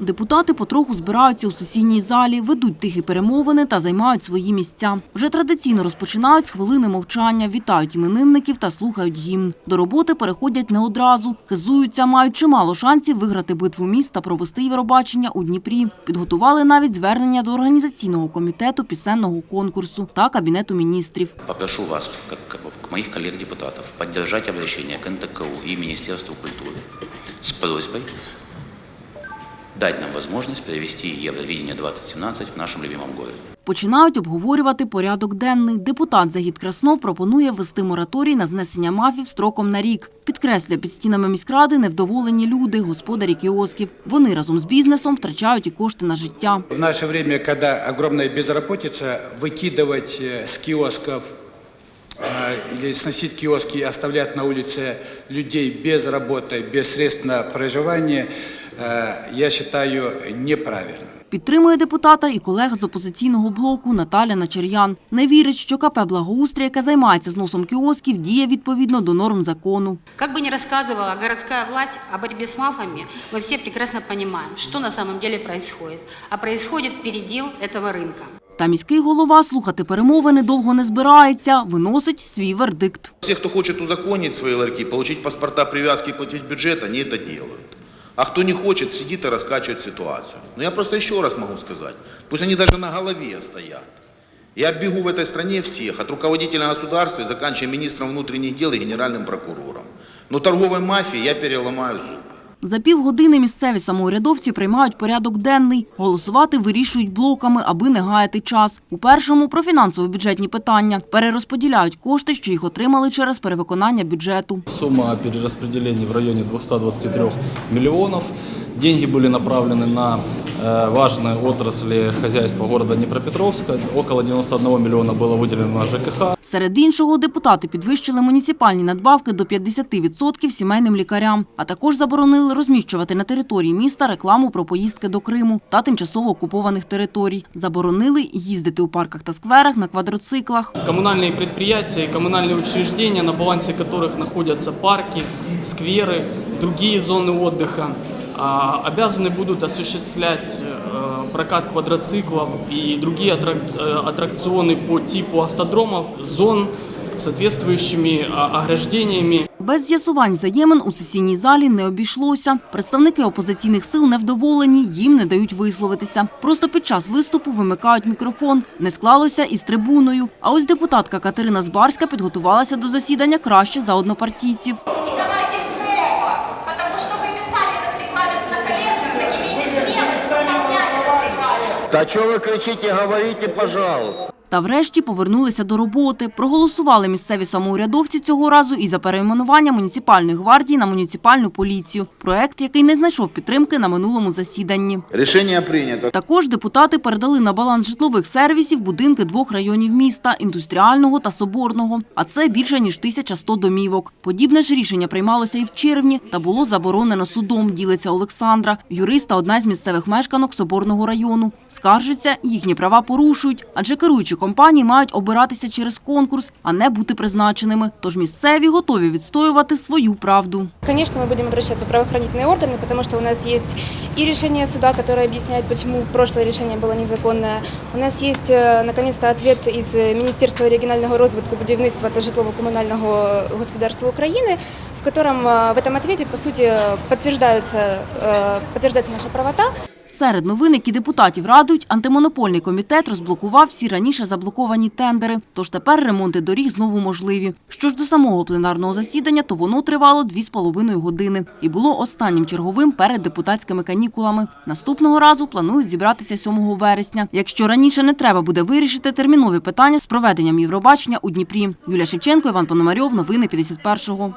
Депутати потроху збираються у сесійній залі, ведуть тихі перемовини та займають свої місця. Вже традиційно розпочинають з хвилини мовчання, вітають іменинників та слухають гімн. До роботи переходять не одразу. Хизуються, мають чимало шансів виграти битву міст та провести Євробачення у Дніпрі. Підготували навіть звернення до організаційного комітету пісенного конкурсу та кабінету міністрів. Попрошу вас, как, как моих коллег-депутатов, поддержать обращение к НТКУ и Министерству культуры с просьбой дать нам возможность провести Евровидение-2017 в нашем любимом городе. Починають обговорювати порядок денний. Депутат Загід Краснов пропонує ввести мораторій на знесення мафів строком на рік. Підкреслює, під стінами міськради невдоволені люди, господарі кіосків. Вони разом з бізнесом втрачають і кошти на життя. В наше время, когда огромная безработица, выкидывать э, с киосков э, или сносить киоски и оставлять на улице людей без работы, без средств на проживание, э, я считаю неправильным. Підтримує депутата і колега з опозиційного блоку Наталя Начер'ян. Не вірить, що КП «Благоустрій», яке займається зносом кіосків, діє відповідно до норм закону. Как бы ни рассказывала городская власть о борьбе с мафами, мы все прекрасно понимаем, что на самом деле происходит. А происходит передел этого рынка. Та міський голова слухати перемовини довго не збирається, виносить свій вердикт. Все, кто хочет узаконить свои ларьки, получить паспорта привязки и платить бюджет, они это делают. А кто не хочет, сидит и раскачивает ситуацию. Но я просто еще раз могу сказать, пусть они даже на голове стоят. Я оббегу в этой стране всех, от руководителя государства и заканчивая министром внутренних дел и генеральным прокурором. Но торговой мафии я переломаю зубы. За півгодини місцеві самоурядовці приймають порядок денний. Голосувати вирішують блоками, аби не гаяти час. У першому – про фінансово-бюджетні питання. Перерозподіляють кошти, що їх отримали через перевиконання бюджету. Сумма перераспределений в районе 223 миллионов. Деньги были направлены на э, важные отрасли хозяйства города Днепропетровска. Около 91 миллиона было выделено на ЖКХ. Серед іншого, депутати підвищили муніципальні надбавки до 50% сімейним лікарям, а також заборонили розміщувати на території міста рекламу про поїздки до Криму та тимчасово окупованих територій. Заборонили їздити у парках та скверах на квадроциклах. коммунальные предприятия и коммунальные учреждения, на балансе которых находятся парки, скверы, другие зоны отдыха, а, обязаны будут осуществлять э, прокат квадроциклов и другие аттрак- э, аттракционы по типу автодромов, зон с соответствующими а, ограждениями Без з'ясувань взаємин у сесійній залі не обійшлося. Представники опозиційних сил невдоволені, їм не дають висловитися. Просто під час виступу вимикають мікрофон. Не склалося із трибуною. А ось депутатка Катерина Збарська підготувалася до засідання краще за однопартійців. Не давайте слова, потому что вы писали этот регламент на коленках, так имейте смелость выполнять этот регламент. Да что вы кричите, говорите, пожалуйста. Та врешті повернулися до роботи. Проголосували місцеві самоурядовці цього разу і за перейменування муніципальної гвардії на муніципальну поліцію. Проект, який не знайшов підтримки на минулому засіданні. Решение принято. Також депутати передали на баланс житлових сервісів будинки двох районів міста – індустріального та соборного. А це більше ніж 1100 домівок. Подібне ж рішення приймалося і в червні та було заборонено судом, ділиться Олександра. Юрист та одна з місцевих мешканок соборного району. Скаржиться, їхні права порушують, адже керуючі компанії мають обиратися через конкурс, а не бути призначеними. Тож місцеві готові відстоювати свою правду. Конечно, мы будем обращаться в правоохранительные органы, потому что у нас есть и решение суда, которое объясняет, почему прошлое решение было незаконное. У нас есть, э, наконец-то, ответ из э, Министерства регионального розвитку, будівництва та житлово-коммунального господарства Украины, в котором э, в этом ответе, по сути, подтверждается, э, подтверждается наша правота. Серед новин, які депутатів радують, антимонопольний комітет розблокував всі раніше заблоковані тендери. Тож тепер ремонти доріг знову можливі. Що ж до самого пленарного засідання, то воно тривало дві з половиною години і було останнім черговим перед депутатськими канікулами. Наступного разу планують зібратися 7 вересня. Якщо раніше не треба буде вирішити термінові питання з проведенням Євробачення у Дніпрі. Юлія Шевченко, Іван Пономарьов, новини 51-го.